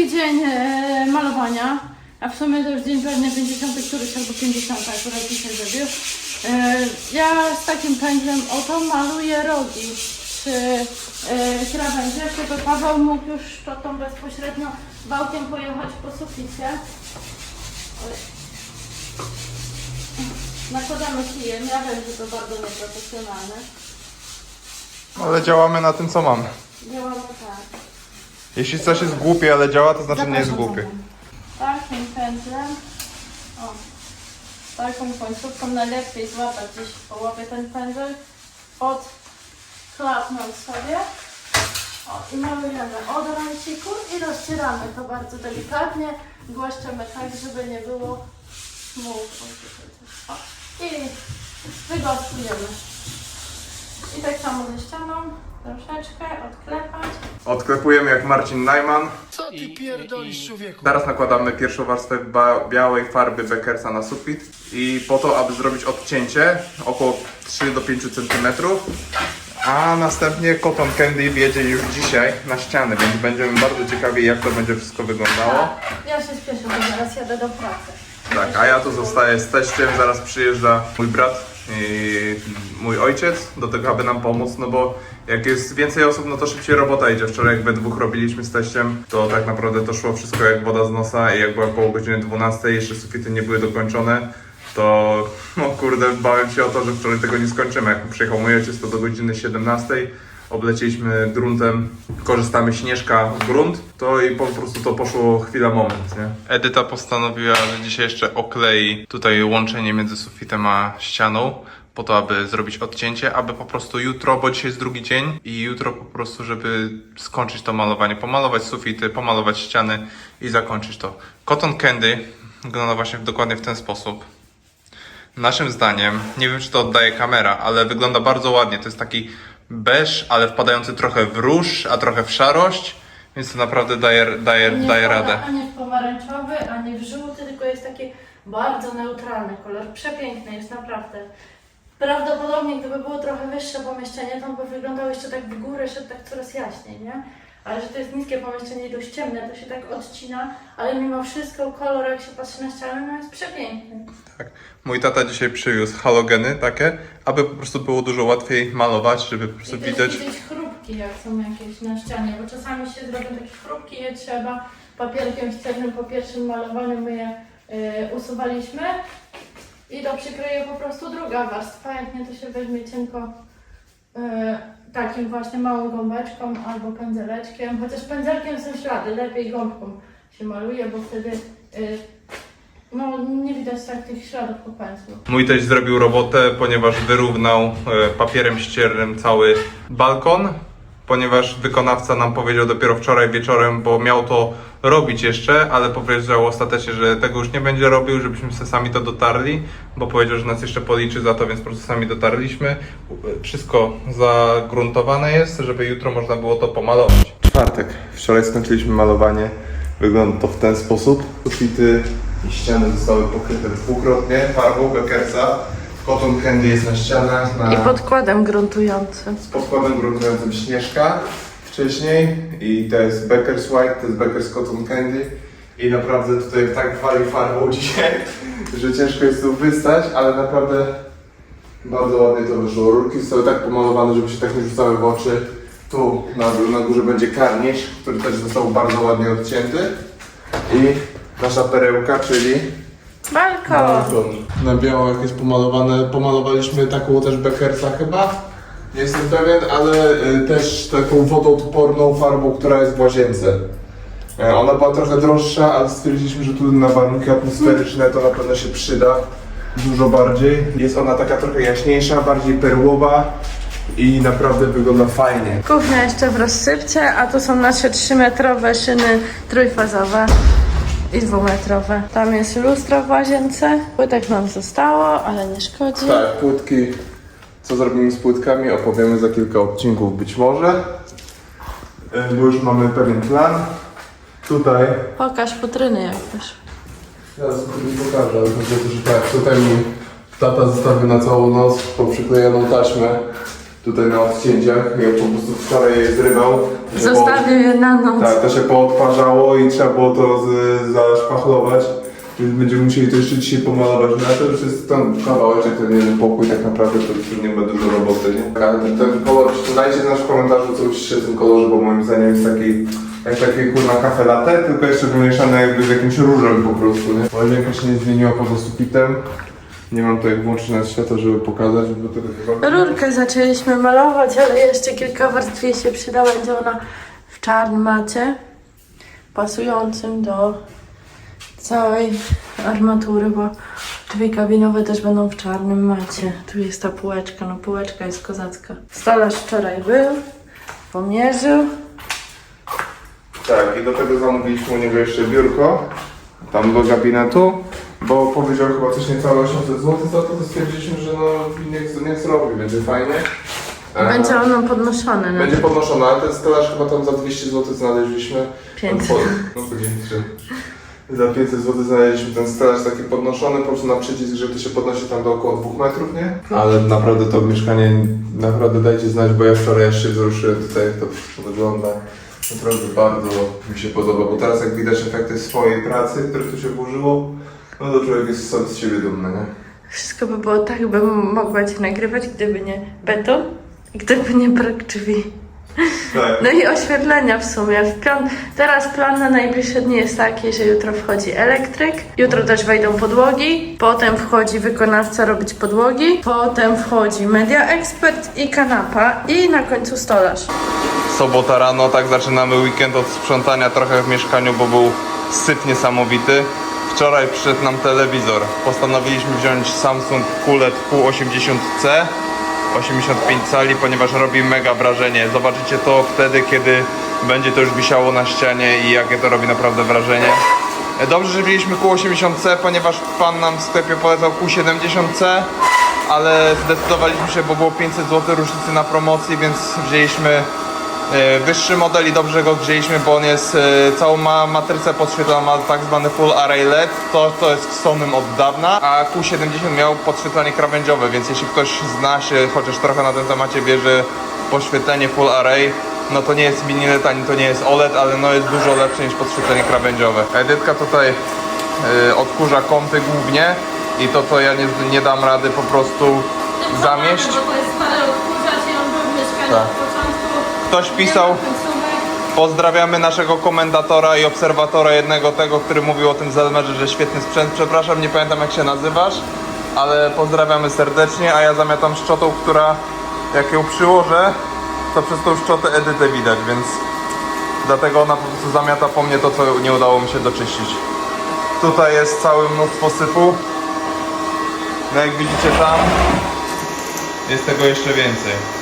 drugi dzień e, malowania, a w sumie to już dzień pewnie 50 któryś albo 50 akurat dzisiaj zrobił. E, ja z takim pędzlem oto maluję rogi przy e, krawędzi, żeby Paweł mógł już to tą bezpośrednio bałkiem pojechać po suficie. Nakładamy kijem, ja wiem, że to bardzo nieprofesjonalne. Ale działamy na tym, co mamy. Działamy tak. Jeśli coś jest głupie, ale działa, to znaczy nie jest Zapraszam głupie. Takim pędzlem. O. Taką końcówką najlepiej złapać gdzieś w połowie ten pędzel. Odklapnąć sobie. O, i malujemy od ręciku i rozcieramy to bardzo delikatnie. Głaszczemy tak, żeby nie było smugu. O, I wygostujemy. I tak samo ze ścianą. Troszeczkę odklepać. Odklepujemy jak Marcin Najman. Co ty pierdolisz, człowieku? Teraz nakładamy pierwszą warstwę białej farby Beckersa na sufit i po to, aby zrobić odcięcie około 3 do 5 cm. A następnie cotton candy wjedzie już dzisiaj na ścianę, więc będziemy bardzo ciekawi jak to będzie wszystko wyglądało. Ja się spieszę, bo zaraz jadę do pracy. Tak, a ja tu zostaję z teściem, zaraz przyjeżdża mój brat i mój ojciec do tego, aby nam pomóc, no bo jak jest więcej osób, no to szybciej robota idzie. Wczoraj jak we dwóch robiliśmy z teściem, to tak naprawdę to szło wszystko jak woda z nosa i jak była około godziny 12, jeszcze sufity nie były dokończone, to no kurde, bałem się o to, że wczoraj tego nie skończymy. Jak przyjechał mój ojciec, to do godziny 17 obleciliśmy gruntem, korzystamy śnieżka grunt, to i po prostu to poszło chwila moment, nie? Edyta postanowiła, że dzisiaj jeszcze oklei tutaj łączenie między sufitem a ścianą, po to, aby zrobić odcięcie, aby po prostu jutro, bo dzisiaj jest drugi dzień i jutro po prostu, żeby skończyć to malowanie, pomalować sufity, pomalować ściany i zakończyć to. Cotton Candy wygląda właśnie dokładnie w ten sposób. Naszym zdaniem, nie wiem czy to oddaje kamera, ale wygląda bardzo ładnie. To jest taki beż, ale wpadający trochę w róż, a trochę w szarość, więc to naprawdę daje, daje, Nie daje wpada radę. Ani w pomarańczowy, ani w żółty, tylko jest taki bardzo neutralny kolor. Przepiękny jest naprawdę. Prawdopodobnie gdyby było trochę wyższe pomieszczenie, to on by wyglądał jeszcze tak w górę, szedł tak coraz jaśniej, nie? Ale że to jest niskie pomieszczenie i dość ciemne, to się tak odcina, ale mimo wszystko kolor, jak się patrzy na ścianę, no jest przepiękny. Tak. Mój tata dzisiaj przywiózł halogeny takie, aby po prostu było dużo łatwiej malować, żeby po prostu I też widać. widzieć chrupki, jak są jakieś na ścianie, bo czasami się zrobią takie chrupki, je trzeba papierkiem ściernym po pierwszym malowaniu my je y, usuwaliśmy i to przykryje po prostu druga warstwa, jak nie to się weźmie cienko y, takim właśnie małą gąbeczką albo pędzeleczkiem, chociaż pędzelkiem są ślady, lepiej gąbką się maluje, bo wtedy y, no, nie widać tak tych śladów po pędzlu. Mój teść zrobił robotę, ponieważ wyrównał e, papierem ściernym cały balkon, ponieważ wykonawca nam powiedział dopiero wczoraj wieczorem, bo miał to robić jeszcze, ale powiedział ostatecznie, że tego już nie będzie robił, żebyśmy sami to dotarli, bo powiedział, że nas jeszcze policzy za to, więc po prostu sami dotarliśmy. Wszystko zagruntowane jest, żeby jutro można było to pomalować. Czwartek. Wczoraj skończyliśmy malowanie. Wygląda to w ten sposób. Sufity i ściany zostały pokryte dwukrotnie farbą Beckersa. Cotton candy jest na ścianach, na, I podkładem gruntującym. z podkładem gruntującym Śnieżka wcześniej i to jest Becker's White, to jest Becker's Cotton Candy i naprawdę tutaj tak wali farbą dzisiaj, że ciężko jest tu wystać, ale naprawdę bardzo ładnie to wyszło. Rurki zostały tak pomalowane, żeby się tak nie rzucały w oczy. Tu na, na górze będzie karnisz, który też został bardzo ładnie odcięty i nasza perełka, czyli Balkon! na biało jak jest pomalowane, pomalowaliśmy taką też Beckersa chyba. Nie jestem pewien, ale y, też taką wodoodporną farbą, która jest w łazience. E, Ona była trochę droższa, ale stwierdziliśmy, że tu na warunki atmosferyczne to na pewno się przyda dużo bardziej. Jest ona taka trochę jaśniejsza, bardziej perłowa i naprawdę wygląda fajnie. Kuchnia jeszcze w rozsypce, a to są nasze 3-metrowe szyny trójfazowe i dwumetrowe. Tam jest lustro w łazience. Płytek nam zostało, ale nie szkodzi. Tak, płytki. Co zrobimy z płytkami opowiemy za kilka odcinków być może. E, Bo już mamy pewien plan. Tutaj Pokaż futryny jak też. Teraz sobie nie pokażę, ale chodzi o to, że tak, tutaj mi tata zostawił na całą noc poprzyklejoną taśmę. Tutaj na odcięciach. Ja po prostu wczoraj je zrywał. Zostawił je na noc. tak, to się poodparzało i trzeba było to z, zaszpachlować. Więc będziemy musieli to jeszcze dzisiaj pomalować. No ale to już jest ten kawałeczek, ten jeden pokój tak naprawdę, to już nie ma dużo roboty, nie? Ale ten kolor, dajcie znać w komentarzu, co myślicie o tym kolorze, bo moim zdaniem jest taki jak takie kurna kafe latte, tylko jeszcze wymieszane jakby z jakimś różem po prostu, nie? Łazienka się nie zmieniła poza sufitem. Nie mam tu jak włączyć na światło, żeby pokazać, bo tego chyba... Rurkę zaczęliśmy malować, ale jeszcze kilka warstw jej się przyda. Będzie ona w czarnym macie, pasującym do całej armatury, bo drzwi kabinowe też będą w czarnym macie. Tu jest ta półeczka, no półeczka jest kozacka. Stolarz wczoraj był, pomierzył. Tak, i do tego zamówiliśmy u niego jeszcze biurko, tam do gabinetu, bo powiedział chyba coś niecałe 800 zł za to, to stwierdziliśmy, że no niech, niech zrobi, będzie fajnie. Będzie ono podnoszone. No. Będzie podnoszone, ale ten stelaż chyba tam za 200 zł znaleźliśmy. 500. Po- No to dzięki. Za 500 zł znaleźliśmy ten stelaż taki podnoszony, po prostu na przycisk, że to się podnosi tam do około 2 metrów, nie? Ale naprawdę to mieszkanie, naprawdę dajcie znać, bo ja wczoraj jeszcze wzruszyłem tutaj, jak to wygląda. Naprawdę bardzo mi się podoba, bo teraz jak widać efekty swojej pracy, które tu się włożyło, no to człowiek jest sam z siebie dumny, nie? Wszystko by było tak, bym mogła Cię nagrywać, gdyby nie beton i gdyby nie brak drzwi. Tak. No i oświetlenia w sumie. W piąt... Teraz plan na najbliższe dni jest taki, że jutro wchodzi elektryk, jutro też wejdą podłogi, potem wchodzi wykonawca robić podłogi, potem wchodzi media ekspert i kanapa i na końcu stolarz. Sobota rano, tak zaczynamy weekend od sprzątania trochę w mieszkaniu, bo był syf niesamowity. Wczoraj przyszedł nam telewizor. Postanowiliśmy wziąć Samsung QLED Q80C 85 cali, ponieważ robi mega wrażenie. Zobaczycie to wtedy, kiedy będzie to już wisiało na ścianie i jakie to robi naprawdę wrażenie. E, Dobrze, że wzięliśmy Q80C, ponieważ pan nam w sklepie polecał Q70C, ale zdecydowaliśmy się, bo było 500 zł różnicy na promocji, więc wzięliśmy wyższy model i dobrze go wzięliśmy, bo on jest e, całą ma matrycę podświetlana, ma tak zwany Full Array LED, to, to jest w Sonym od dawna, a Q70 miał podświetlanie krawędziowe, więc jeśli ktoś zna się chociaż trochę na tym temacie, wie, że poświetlenie Full Array no to nie jest mini LED, ani to nie jest OLED, ale no jest dużo lepsze niż podświetlenie krawędziowe. Edytka tutaj e, odkurza kąty głównie i to to ja nie, nie dam rady po prostu zamieść. W mieszkaniu Tak. Ktoś pisał. Pozdrawiamy naszego komentatora i obserwatora jednego tego, który mówił o tym Zelmerze, że świetny sprzęt. Przepraszam, nie pamiętam jak się nazywasz, ale pozdrawiamy serdecznie, a ja zamiatam szczotą, która jak ją przyłożę, to przez tą szczotę edytę widać, więc dlatego ona po prostu zamiata po mnie to, co nie udało mi się doczyścić. Tutaj jest całe mnóstwo sypu. No jak widzicie tam, jest tego jeszcze więcej.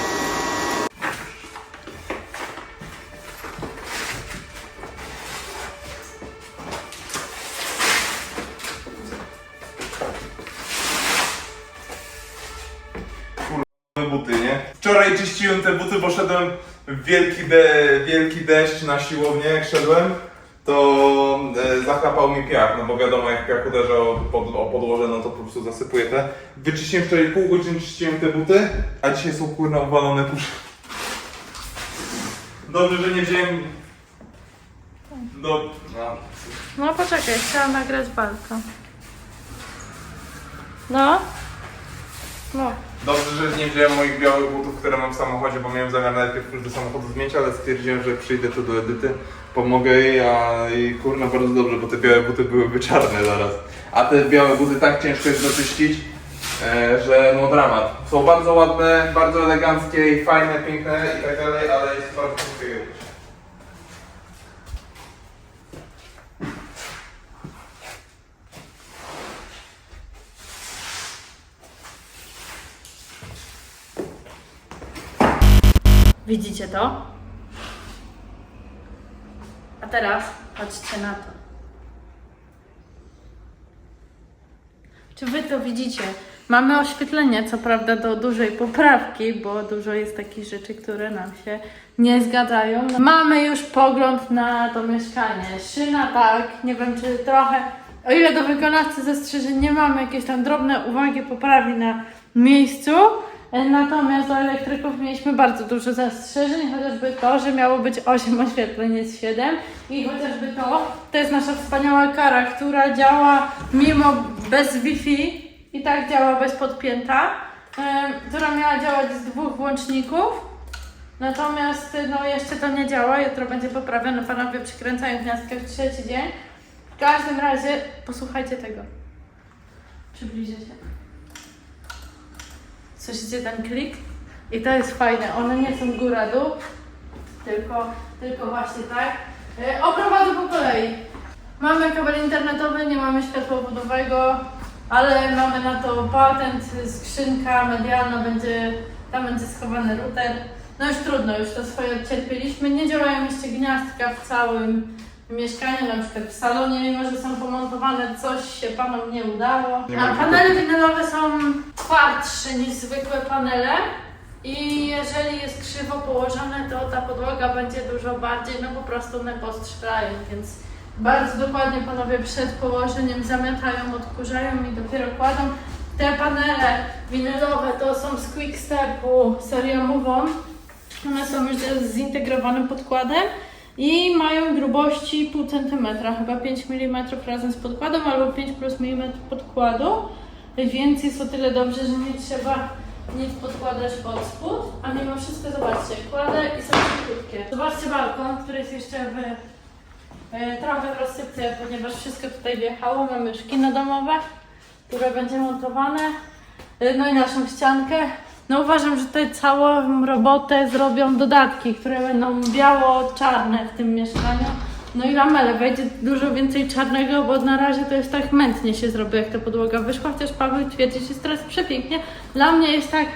Wielki, de, wielki deszcz na siłownię, jak szedłem, to e, mi piach, no bo wiadomo, jak piach uderza o, pod, o podłoże, no to po prostu zasypuje te. Wyczyściłem wczoraj pół godziny, czyściłem te buty, a dzisiaj są kurna uwalone pusz. Dobrze, że nie wziąłem... Do... No. No poczekaj, chciałam nagrać walkę. No? No. Dobrze, że nie wziąłem moich białych butów, które mam w samochodzie, bo miałem zamiar najpierw już do samochodu zmienić, ale stwierdziłem, że przyjdę tu do Edyty, pomogę jej, a i kurna bardzo dobrze, bo te białe buty byłyby czarne zaraz. A te białe buty tak ciężko jest doczyścić, e, że no dramat. Są bardzo ładne, bardzo eleganckie i fajne, piękne i tak dalej, ale jest bardzo ciężko Widzicie to? A teraz patrzcie na to. Czy wy to widzicie? Mamy oświetlenie, co prawda do dużej poprawki, bo dużo jest takich rzeczy, które nam się nie zgadzają. Mamy już pogląd na to mieszkanie. Szyna tak, nie wiem czy trochę, o ile do wykonawcy zastrzeżeń nie mamy, jakieś tam drobne uwagi poprawi na miejscu, Natomiast do elektryków mieliśmy bardzo dużo zastrzeżeń, chociażby to, że miało być 8 oświetleń, jest 7 i chociażby to, to jest nasza wspaniała kara, która działa mimo bez Wi-Fi i tak działa bez podpięta, e, która miała działać z dwóch włączników. Natomiast no jeszcze to nie działa, jutro będzie poprawione, panowie przykręcają gniazdkę w trzeci dzień. W każdym razie posłuchajcie tego. Przybliżę się. Słyszycie ten klik? I to jest fajne, one nie są góra-dół, tylko, tylko właśnie tak. E, Oprowadzę po kolei. Mamy kabel internetowy, nie mamy światłowodowego, ale mamy na to patent, skrzynka medialna, będzie, tam będzie schowany router. No już trudno, już to swoje odcierpieliśmy. Nie działają jeszcze gniazdka w całym mieszkaniu, na przykład w salonie, mimo że są pomontowane, coś się panom nie udało. Nie A panele winylowe są twardsze niż zwykłe panele. I jeżeli jest krzywo położone, to ta podłoga będzie dużo bardziej, no po prostu one postrzelają, więc bardzo dokładnie panowie przed położeniem zamiatają, odkurzają i dopiero kładą. Te panele winylowe to są z Quickstepu serią Move On. One są już z zintegrowanym podkładem i mają grubości pół centymetra, chyba 5 mm razem z podkładem albo 5 plus mm podkładu, więc jest o tyle dobrze, że nie trzeba nic podkładać pod spód, a mimo wszystko zobaczcie, kładę i są krótkie. Zobaczcie balkon, który jest jeszcze w e, trochę w rozsypce, ponieważ wszystko tutaj wjechało. Mamy już kino domowe, które będzie montowane. E, No i naszą ściankę. No uważam, że tutaj całą robotę zrobią dodatki, które będą biało-czarne w tym mieszkaniu. No i lamele, wejdzie dużo więcej czarnego, bo na razie to jest tak mętnie się zrobi, jak ta podłoga wyszła, chociaż Paweł twierdzi, że jest teraz przepięknie. Dla mnie jest tak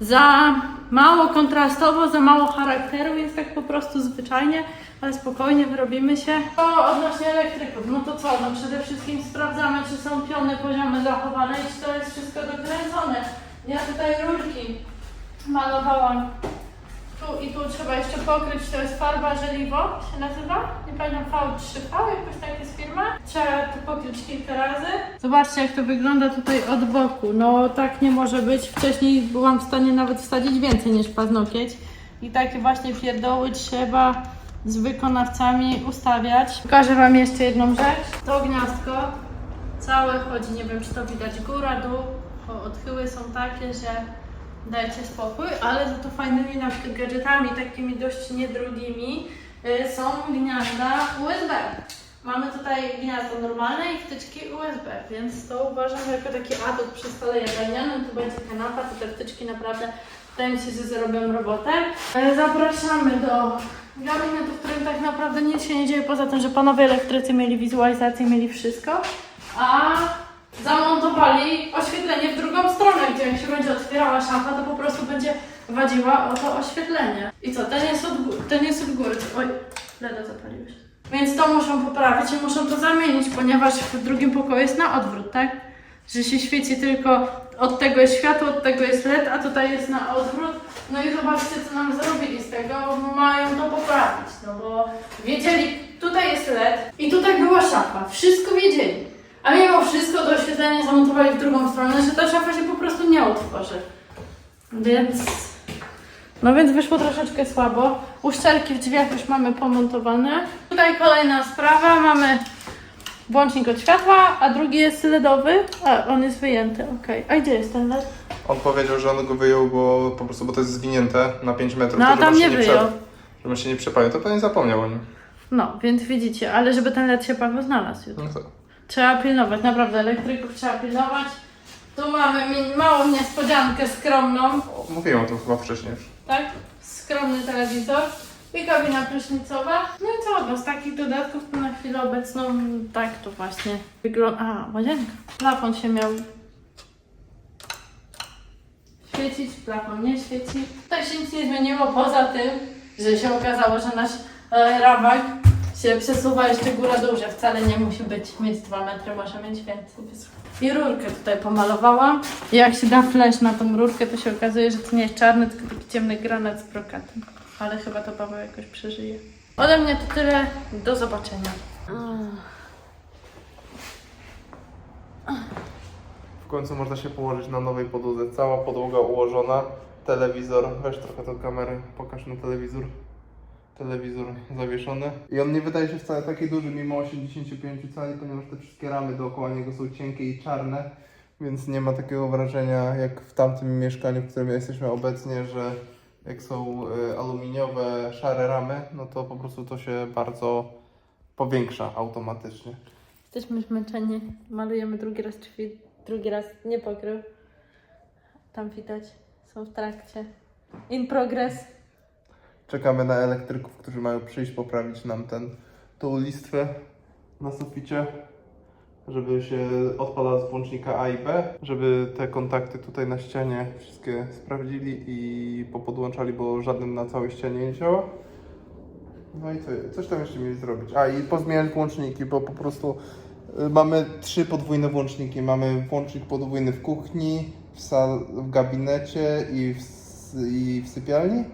za mało kontrastowo, za mało charakteru, jest tak po prostu zwyczajnie, ale spokojnie wyrobimy się. To odnośnie elektryków, no to co, no przede wszystkim sprawdzamy, czy są piony poziomy zachowane i czy to jest wszystko dokręcone. Ja tutaj rurki malowałam tu i tu trzeba jeszcze pokryć, to jest farba żeliwo, się nazywa? Nie pamiętam, V3V, jakoś tak jest firma. Trzeba to pokryć kilka razy. Zobaczcie jak to wygląda tutaj od boku. No tak nie może być. Wcześniej byłam w stanie nawet wsadzić więcej niż paznokieć. I takie właśnie pierdoły trzeba z wykonawcami ustawiać. Pokażę Wam jeszcze jedną rzecz. To gniazdko całe chodzi, nie wiem czy to widać, góra, dół. Odchyły są takie, że dajcie spokój, ale za to fajnymi na przykład gadżetami, takimi dość niedrogimi, y, są gniazda USB. Mamy tutaj gniazdo normalne i wtyczki USB, więc to uważam jako taki atut przy stole jadalnianym. Tu będzie kanapa, to te wtyczki naprawdę wydaje mi się, że zrobią robotę. Y, Zapraszamy do gabinetu, w którym tak naprawdę nic się nie dzieje, poza tym, że panowie elektrycy mieli wizualizację, mieli wszystko, a zamontowali oświetlenie w drugą stronę, gdzie jak się będzie otwierała szafa, to po prostu będzie wadziła o to oświetlenie. I co, ten jest od, gó- ten jest od góry. Oj, leda zapaliłeś. Więc to muszą poprawić i muszą to zamienić, ponieważ w drugim pokoju jest na odwrót, tak? Że się świeci tylko od tego jest światło, od tego jest LED, a tutaj jest na odwrót. No i zobaczcie, co nam zrobili z tego, mają to poprawić, no bo wiedzieli, tutaj jest LED i tutaj była szafa, wszystko wiedzieli. A mimo wszystko to oświetlenie zamontowali w drugą stronę, że ta szafa się po prostu nie otworzy. Więc... No więc wyszło troszeczkę słabo. Uszczelki w drzwiach już mamy pomontowane. Tutaj kolejna sprawa. Mamy włącznik od światła, a drugi jest LEDowy. A, on jest wyjęty, okej. A gdzie jest ten LED? On powiedział, że on go wyjął, bo po prostu, bo to jest zwinięte na 5 metrów. No to a żeby tam się nie prze- wyjął. Żeby się nie przepalił, to pewnie zapomniał o nim. No, więc widzicie, ale żeby ten LED się Paweł znalazł jutro. No to. Trzeba pilnować, naprawdę, elektryków trzeba pilnować. Tu mamy mi- małą niespodziankę skromną. O, Mówiłem o tym chyba wcześniej tak? Skromny telewizor i kabina prysznicowa. No i co, no z takich dodatków to na chwilę obecną tak to właśnie wygląda. A, łazienka. Plafon się miał świecić, plafon nie świeci. Tutaj się nic nie zmieniło poza tym, że się okazało, że nasz e, rawak się przesuwa jeszcze góra dół, że wcale nie musi być mieć 2 metry, może mieć więcej. I rurkę tutaj pomalowałam. Jak się da flash na tą rurkę, to się okazuje, że to nie jest czarny, tylko taki ciemny granat z brokatem. Ale chyba to Paweł jakoś przeżyje. Ode mnie to tyle. Do zobaczenia. W końcu można się położyć na nowej podłodze. Cała podłoga ułożona. Telewizor, weź trochę tą kamerę, pokaż na telewizor. Telewizor zawieszony. I on nie wydaje się wcale taki duży mimo 85 cali, ponieważ te wszystkie ramy dookoła niego są cienkie i czarne. Więc nie ma takiego wrażenia jak w tamtym mieszkaniu, w którym jesteśmy obecnie, że jak są y, aluminiowe, szare ramy, no to po prostu to się bardzo powiększa automatycznie. Jesteśmy zmęczeni. Malujemy drugi raz drzwi. Drugi raz nie pokrył. Tam widać. Są w trakcie. In progress. Czekamy na elektryków, którzy mają przyjść poprawić nam ten, tą listwę na suficie, żeby się odpalała z włącznika A i B, żeby te kontakty tutaj na ścianie wszystkie sprawdzili i popodłączali, bo żadnym na całej ścianie nie działa. No i co, coś tam jeszcze mieli zrobić. A i pozmieniać włączniki, bo po prostu y, mamy trzy podwójne włączniki. Mamy włącznik podwójny w kuchni, w, sal, w gabinecie i w, i w sypialni.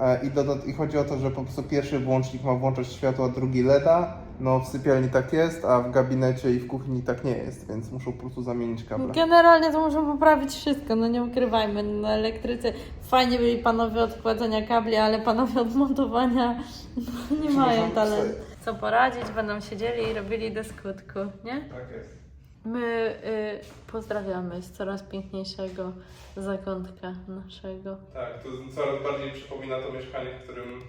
E, I, dodat- I chodzi o to, że po prostu pierwszy włącznik ma włączać światło, a drugi LEDa. No w sypialni tak jest, a w gabinecie i w kuchni tak nie jest, więc muszą po prostu zamienić kable. Generalnie to muszą poprawić wszystko, no nie ukrywajmy. Na elektryce fajnie byli panowie od wkładania kabli, ale panowie od montowania no, nie mają talentu. Co poradzić, będą siedzieli i robili do skutku, nie? Tak jest. My y, pozdrawiamy z coraz piękniejszego zakątka naszego. Tak, to coraz bardziej przypomina to mieszkanie, w którym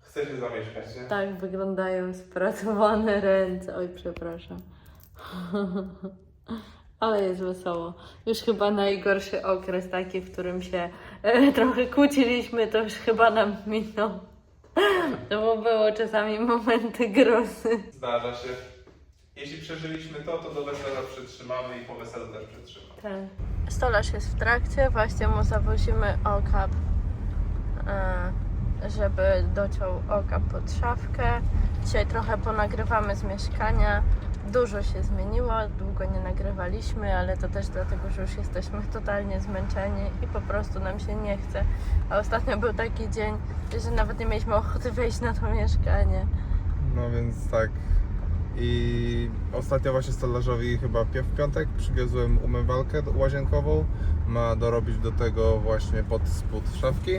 chce się zamieszkać, nie? Tak wyglądają spracowane ręce. Oj, przepraszam. Ale jest wesoło. Już chyba najgorszy okres taki, w którym się e, trochę kłóciliśmy, to już chyba nam minął. No bo było czasami momenty grozy. Zdarza się. Jeśli przeżyliśmy to, to do wesela przetrzymamy i po weselu też przetrzymamy. Tak. Stolarz jest w trakcie, właśnie mu zawozimy okap, e, żeby dociął okap pod szafkę. Dzisiaj trochę ponagrywamy z mieszkania. Dużo się zmieniło, długo nie nagrywaliśmy, ale to też dlatego, że już jesteśmy totalnie zmęczeni i po prostu nam się nie chce. A ostatnio był taki dzień, że nawet nie mieliśmy ochoty wejść na to mieszkanie. No więc tak. I ostatnio właśnie stolarzowi chyba w piątek przywiozłem umywalkę łazienkową. Ma dorobić do tego właśnie pod spód szafki,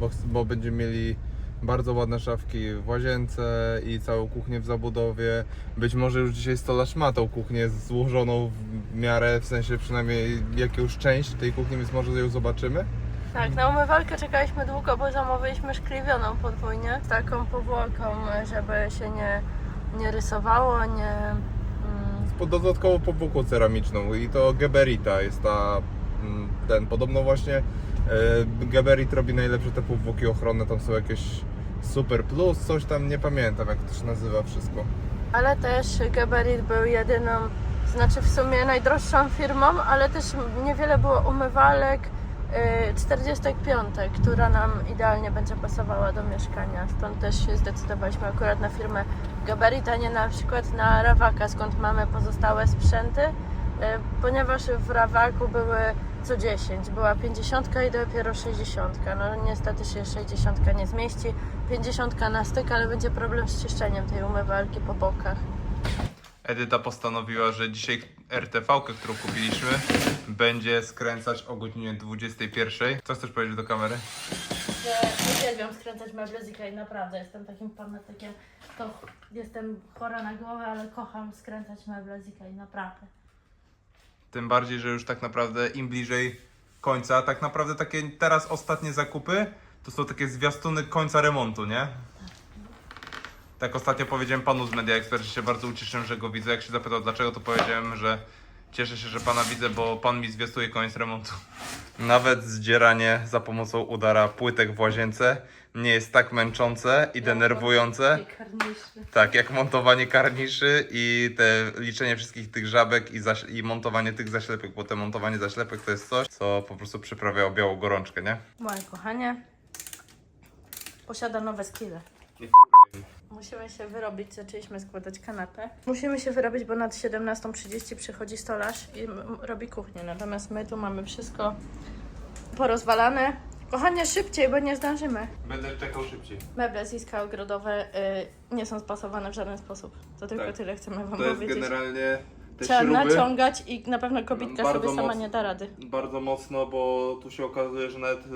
bo, bo będziemy mieli bardzo ładne szafki w łazience i całą kuchnię w zabudowie. Być może już dzisiaj stolarz ma tą kuchnię złożoną w miarę, w sensie przynajmniej jakąś część tej kuchni, więc może ją zobaczymy. Tak, na umywalkę czekaliśmy długo, bo zamówiliśmy szkliwioną podwójnie, z taką powłoką, żeby się nie, nie rysowało, nie... Mm, pod dodatkową powłoką ceramiczną i to Geberita jest ta mm, ten podobno właśnie e, Geberit robi najlepsze te powłoki ochronne, tam są jakieś Super Plus, coś tam nie pamiętam jak to się nazywa wszystko. ale też Geberit był jedyną, znaczy w sumie najdroższą firmą, ale też niewiele było umywalek, yy, 45, która nam idealnie będzie pasowała do mieszkania. Stąd też się zdecydowaliśmy akurat na firmę Geberit, a nie na przykład na Rawaka, skąd mamy pozostałe sprzęty, yy, ponieważ w Rawaku były co 10, była 50 i dopiero 60. No niestety się 60 nie zmieści. 50 na styk, ale będzie problem z czyszczeniem tej umywalki po bokach. Edyta postanowiła, że dzisiaj RTV, którą kupiliśmy, będzie skręcać o godzinie 21. Co chcesz powiedzieć do kamery? Że uwielbiam skręcać meble z Ikei, naprawdę. Jestem takim fanatykiem. To jestem chora na głowę, ale kocham skręcać meble z Ikei, naprawdę. Tym bardziej, że już tak naprawdę im bliżej końca, tak naprawdę takie teraz ostatnie zakupy to są takie zwiastuny końca remontu, nie? Tak ostatnio powiedziałem panu z Media Expert, że się bardzo ucieszyłem, że go widzę. Jak się zapytał dlaczego, to powiedziałem, że cieszę się, że pana widzę, bo pan mi zwiastuje koniec remontu. Nawet zdzieranie za pomocą udara płytek w łazience nie jest tak męczące i denerwujące. Tak, jak montowanie karniszy i te liczenie wszystkich tych żabek i, zaś- i montowanie tych zaślepek, bo te montowanie zaślepek to jest coś, co po prostu przyprawia białą gorączkę, nie? Moje kochanie posiada nowe skille. Musimy się wyrobić, zaczęliśmy składać kanapę. Musimy się wyrobić, bo nad 17.30 przychodzi stolarz i robi kuchnię. Natomiast my tu mamy wszystko porozwalane. Kochanie, szybciej, bo nie zdążymy. Będę czekał szybciej. Meble z iska ogrodowe y, nie są spasowane w żaden sposób. To tylko Tak. tyle chcemy Wam To jest powiedzieć. generalnie te Trzeba śruby naciągać i na pewno kobitka Bardzo sobie sama mocno. nie da rady. bardzo mocno, bo tu się okazuje, że nawet y,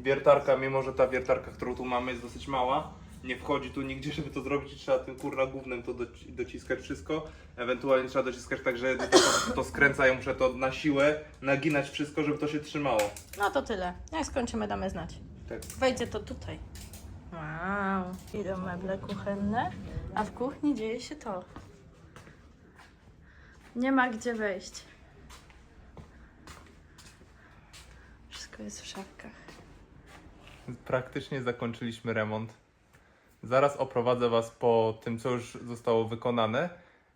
wiertarka, mimo że ta wiertarka, którą tu mamy jest dosyć mała, nie wchodzi tu nigdzie, żeby to zrobić i trzeba tym kurna głównym to doci- dociskać wszystko. Ewentualnie trzeba dociskać tak, że to, to skręca, ja muszę to na siłę naginać wszystko, żeby to się trzymało. No to tyle. Jak skończymy, damy znać. Tak. Wejdzie to tutaj. Wow, idą meble kuchenne, a w kuchni dzieje się to. Nie ma gdzie wejść. Wszystko jest w szafkach. Praktycznie zakończyliśmy remont. Zaraz oprowadzę Was po tym, co już zostało wykonane.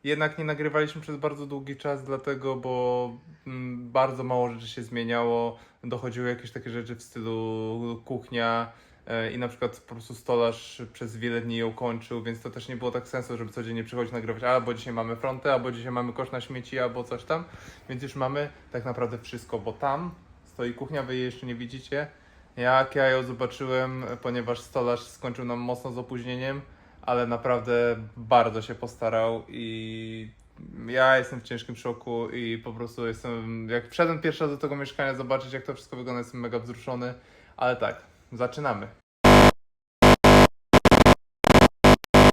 Jednak nie nagrywaliśmy przez bardzo długi czas, dlatego, bo mm, bardzo mało rzeczy się zmieniało. Dochodziły jakieś takie rzeczy w stylu kuchnia e, i na przykład po prostu stolarz przez wiele dni ją kończył, więc to też nie było tak sensu, żeby codziennie przychodzić nagrywać, albo dzisiaj mamy frontę, albo dzisiaj mamy kosz na śmieci, albo coś tam. Więc już mamy tak naprawdę wszystko, bo tam stoi kuchnia, wy jej jeszcze nie widzicie. Jak ja ją zobaczyłem, ponieważ stolarz skończył nam mocno z opóźnieniem, ale naprawdę bardzo się postarał i ja jestem w ciężkim szoku i po prostu jestem, jak wszedłem pierwszy raz do tego mieszkania zobaczyć jak to wszystko wygląda, jestem mega wzruszony, ale tak, zaczynamy.